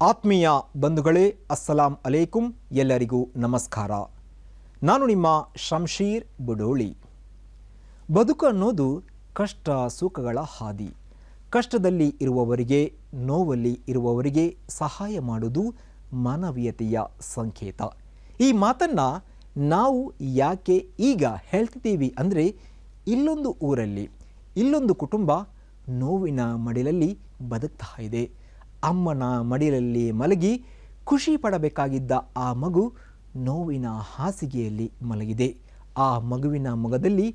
ಆತ್ಮೀಯ ಬಂಧುಗಳೇ, ಅಸ್ಸಲಾಂ ಅಲೈಕುಂ, ಎಲ್ಲರಿಗೂ ನಮಸ್ಕಾರ. ನಾನು ನಿಮ್ಮ ಶಂಶೀರ್ ಬುಡೋಳಿ. ಬದುಕು ಅನ್ನೋದು ಕಷ್ಟ ಸುಖಗಳ ಹಾದಿ. ಕಷ್ಟದಲ್ಲಿ ಇರುವವರಿಗೆ, ನೋವಲ್ಲಿ ಇರುವವರಿಗೆ ಸಹಾಯ ಮಾಡುವುದು ಮಾನವೀಯತೆಯ ಸಂಕೇತ. ಈ ಮಾತನ್ನು ನಾವು ಯಾಕೆ ಈಗ ಹೇಳ್ತಿದ್ದೀವಿ ಅಂದರೆ, ಇಲ್ಲೊಂದು ಊರಲ್ಲಿ, ಇಲ್ಲೊಂದು ಕುಟುಂಬ ನೋವಿನ ಮಡಿಲಲ್ಲಿ ಬದುಕ್ತಾ ಇದೆ. ಅಮ್ಮನ ಮಡಿಲಲ್ಲಿ ಮಲಗಿ ಖುಷಿ ಪಡಬೇಕಾಗಿದ್ದ ಆ ಮಗು ನೋವಿನ ಹಾಸಿಗೆಯಲ್ಲಿ ಮಲಗಿದೆ. ಆ ಮಗುವಿನ ಮೊಗದಲ್ಲಿ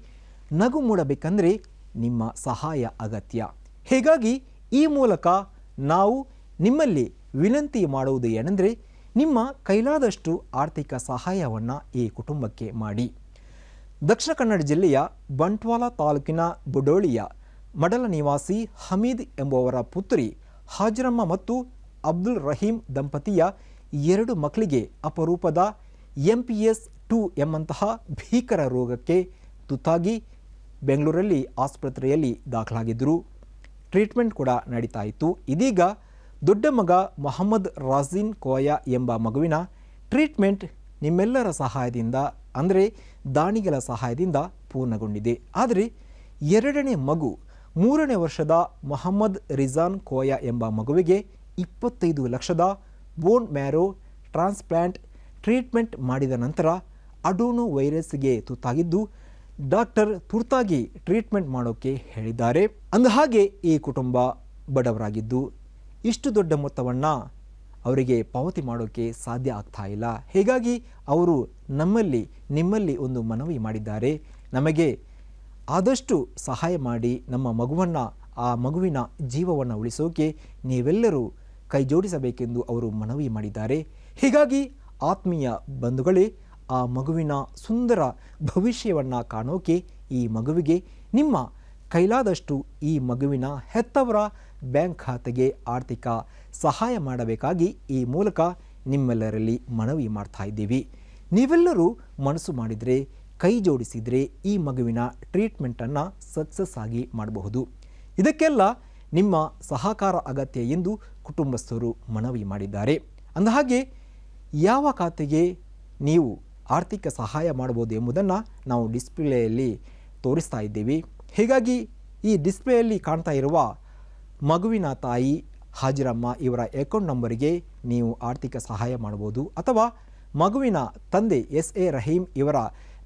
ನಗು ಮೂಡಬೇಕಂದರೆ ನಿಮ್ಮ ಸಹಾಯ ಅಗತ್ಯ. ಹೀಗಾಗಿ ಈ ಮೂಲಕ ನಾವು ನಿಮ್ಮಲ್ಲಿ ವಿನಂತಿ ಮಾಡುವುದು ಏನೆಂದರೆ ನಿಮ್ಮ ಕೈಲಾದಷ್ಟು ಆರ್ಥಿಕ ಸಹಾಯವನ್ನು ಈ ಕುಟುಂಬಕ್ಕೆ ಮಾಡಿ. ದಕ್ಷಿಣ ಕನ್ನಡ ಜಿಲ್ಲೆಯ ಬಂಟ್ವಾಳ ತಾಲೂಕಿನ ಬುಡೋಳಿಯ ಮಡಲ ನಿವಾಸಿ ಹಮೀದ್ ಎಂಬುವರ ಪುತ್ರಿ ಹಾಜರಮ್ಮ ಮತ್ತು ಅಬ್ದುಲ್ ರಹೀಂ ದಂಪತಿಯ ಎರಡು ಮಕ್ಕಳಿಗೆ ಅಪರೂಪದ ಎಂ ಪಿ ಎಸ್ ಟು ಎಂಬಂತಹ ಭೀಕರ ರೋಗಕ್ಕೆ ತುತ್ತಾಗಿ ಬೆಂಗಳೂರಲ್ಲಿ ಆಸ್ಪತ್ರೆಯಲ್ಲಿ ದಾಖಲಾಗಿದ್ದರು. ಟ್ರೀಟ್ಮೆಂಟ್ ಕೂಡ ನಡೀತಾ ಇತ್ತು. ಇದೀಗ ದೊಡ್ಡ ಮಗ ಮೊಹಮ್ಮದ್ ರಾಜೀನ್ ಕೋಯ ಎಂಬ ಮಗುವಿನ ಟ್ರೀಟ್ಮೆಂಟ್ ನಿಮ್ಮೆಲ್ಲರ ಸಹಾಯದಿಂದ, ಅಂದರೆ ದಾನಿಗಳ ಸಹಾಯದಿಂದ ಪೂರ್ಣಗೊಂಡಿದೆ. ಆದರೆ ಎರಡನೇ ಮಗು ಮೂರನೇ ವರ್ಷದ ಮೊಹಮ್ಮದ್ ರಿಜಾನ್ ಕೋಯಾ ಎಂಬ ಮಗುವಿಗೆ ಇಪ್ಪತ್ತೈದು ಲಕ್ಷದ ಬೋನ್ ಮ್ಯಾರೋ ಟ್ರಾನ್ಸ್ಪ್ಲಾಂಟ್ ಟ್ರೀಟ್ಮೆಂಟ್ ಮಾಡಿದ ನಂತರ ಅಡೋನೋ ವೈರಸ್ಗೆ ತುತ್ತಾಗಿದ್ದು, ಡಾಕ್ಟರ್ ತುರ್ತಾಗಿ ಟ್ರೀಟ್ಮೆಂಟ್ ಮಾಡೋಕ್ಕೆ ಹೇಳಿದ್ದಾರೆ. ಅಂದಹಾಗೆ ಈ ಕುಟುಂಬ ಬಡವರಾಗಿದ್ದು, ಇಷ್ಟು ದೊಡ್ಡ ಮೊತ್ತವನ್ನು ಅವರಿಗೆ ಪಾವತಿ ಮಾಡೋಕ್ಕೆ ಸಾಧ್ಯ ಆಗ್ತಾ ಇಲ್ಲ. ಹೀಗಾಗಿ ಅವರು ನಮ್ಮಲ್ಲಿ ನಿಮ್ಮಲ್ಲಿ ಒಂದು ಮನವಿ ಮಾಡಿದ್ದಾರೆ. ನಮಗೆ ಆದಷ್ಟು ಸಹಾಯ ಮಾಡಿ ನಮ್ಮ ಮಗುವನ್ನು, ಆ ಮಗುವಿನ ಜೀವವನ್ನು ಉಳಿಸೋಕೆ ನೀವೆಲ್ಲರೂ ಕೈಜೋಡಿಸಬೇಕೆಂದು ಅವರು ಮನವಿ ಮಾಡಿದ್ದಾರೆ. ಹೀಗಾಗಿ ಆತ್ಮೀಯ ಬಂಧುಗಳೇ, ಆ ಮಗುವಿನ ಸುಂದರ ಭವಿಷ್ಯವನ್ನು ಕಾಣೋಕೆ ಈ ಮಗುವಿಗೆ ನಿಮ್ಮ ಕೈಲಾದಷ್ಟು ಈ ಮಗುವಿನ ಹೆತ್ತವರ ಬ್ಯಾಂಕ್ ಖಾತೆಗೆ ಆರ್ಥಿಕ ಸಹಾಯ ಮಾಡಬೇಕಾಗಿ ಈ ಮೂಲಕ ನಿಮ್ಮೆಲ್ಲರಲ್ಲಿ ಮನವಿ ಮಾಡ್ತಾ ಇದ್ದೀವಿ. ನೀವೆಲ್ಲರೂ ಮನಸ್ಸು ಮಾಡಿದರೆ ಕೈ ಜೋಡಿಸಿದರೆ ಈ ಮಗುವಿನ ಟ್ರೀಟ್ಮೆಂಟನ್ನು ಸಕ್ಸಸ್ ಆಗಿ ಮಾಡಬಹುದು. ಇದಕ್ಕೆಲ್ಲ ನಿಮ್ಮ ಸಹಕಾರ ಅಗತ್ಯ ಎಂದು ಕುಟುಂಬಸ್ಥರು ಮನವಿ ಮಾಡಿದ್ದಾರೆ. ಅಂದಹಾಗೆ, ಯಾವ ಖಾತೆಗೆ ನೀವು ಆರ್ಥಿಕ ಸಹಾಯ ಮಾಡಬಹುದು ಎಂಬುದನ್ನು ನಾವು ಡಿಸ್ಪ್ಲೇಯಲ್ಲಿ ತೋರಿಸ್ತಾ ಇದ್ದೀವಿ. ಹೀಗಾಗಿ, ಈ ಡಿಸ್ಪ್ಲೇಯಲ್ಲಿ ಕಾಣ್ತಾ ಇರುವ ಮಗುವಿನ ತಾಯಿ ಹಾಜಿರಮ್ಮ ಇವರ ಅಕೌಂಟ್ ನಂಬರಿಗೆ ನೀವು ಆರ್ಥಿಕ ಸಹಾಯ ಮಾಡಬಹುದು. ಅಥವಾ ಮಗುವಿನ ತಂದೆ ಎಸ್ ಎ ರಹೀಂ ಇವರ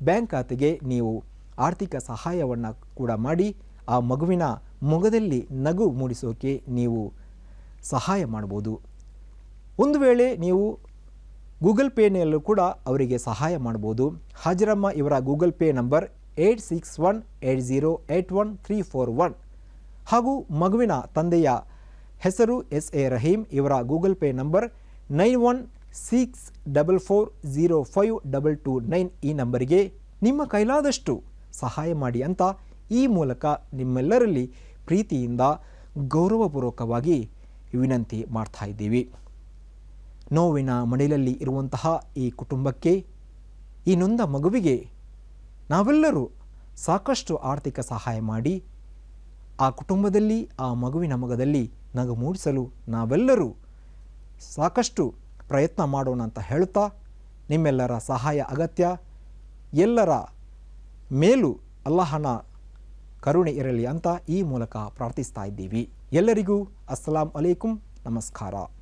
ಬ್ಯಾಂಕ್ ಖಾತೆಗೆ ನೀವು ಆರ್ಥಿಕ ಸಹಾಯವನ್ನು ಕೂಡ ಮಾಡಿ, ಆ ಮಗುವಿನ ಮೊಗದಲ್ಲಿ ನಗು ಮೂಡಿಸೋಕೆ ನೀವು ಸಹಾಯ ಮಾಡ್ಬೋದು ಒಂದು ವೇಳೆ ನೀವು ಗೂಗಲ್ ಪೇನಲ್ಲೂ ಕೂಡ ಅವರಿಗೆ ಸಹಾಯ ಮಾಡ್ಬೋದು ಹಾಜರಮ್ಮ ಇವರ Google Pay number eight six one eight zero eight one three four one. ಹಾಗೂ ಮಗುವಿನ ತಂದೆಯ ಹೆಸರು ಎಸ್ ಎ ರಹೀಂ ಇವರ Google Pay number nine one six double four zero five double two nine ಈ ನಂಬರಿಗೆ ನಿಮ್ಮ ಕೈಲಾದಷ್ಟು ಸಹಾಯ ಮಾಡಿ ಅಂತ ಈ ಮೂಲಕ ನಿಮ್ಮೆಲ್ಲರಲ್ಲಿ ಪ್ರೀತಿಯಿಂದ ಗೌರವಪೂರ್ವಕವಾಗಿ ವಿನಂತಿ ಮಾಡ್ತಾ ಇದ್ದೀವಿ. ನೋವಿನ ಮಡಿಲಲ್ಲಿ ಇರುವಂತಹ ಈ ಕುಟುಂಬಕ್ಕೆ, ಈ ನೊಂದ ಮಗುವಿಗೆ ನಾವೆಲ್ಲರೂ ಸಾಕಷ್ಟು ಆರ್ಥಿಕ ಸಹಾಯ ಮಾಡಿ, ಆ ಕುಟುಂಬದಲ್ಲಿ, ಆ ಮಗುವಿನ ಮಗದಲ್ಲಿ ನಗು ಮೂಡಿಸಲು ನಾವೆಲ್ಲರೂ ಸಾಕಷ್ಟು ಪ್ರಯತ್ನ ಮಾಡೋಣ ಅಂತ ಹೇಳ್ತಾ ನಿಮ್ಮೆಲ್ಲರ ಸಹಾಯ ಅಗತ್ಯ. ಎಲ್ಲರ ಮೇಲೂ ಅಲ್ಲಾಹನ ಕರುಣೆ ಇರಲಿ ಅಂತ ಈ ಮೂಲಕ ಪ್ರಾರ್ಥಿಸ್ತಾ ಇದ್ದೀವಿ. ಎಲ್ಲರಿಗೂ ಅಸ್ಸಲಾಂ ಅಲೈಕುಂ. ನಮಸ್ಕಾರ.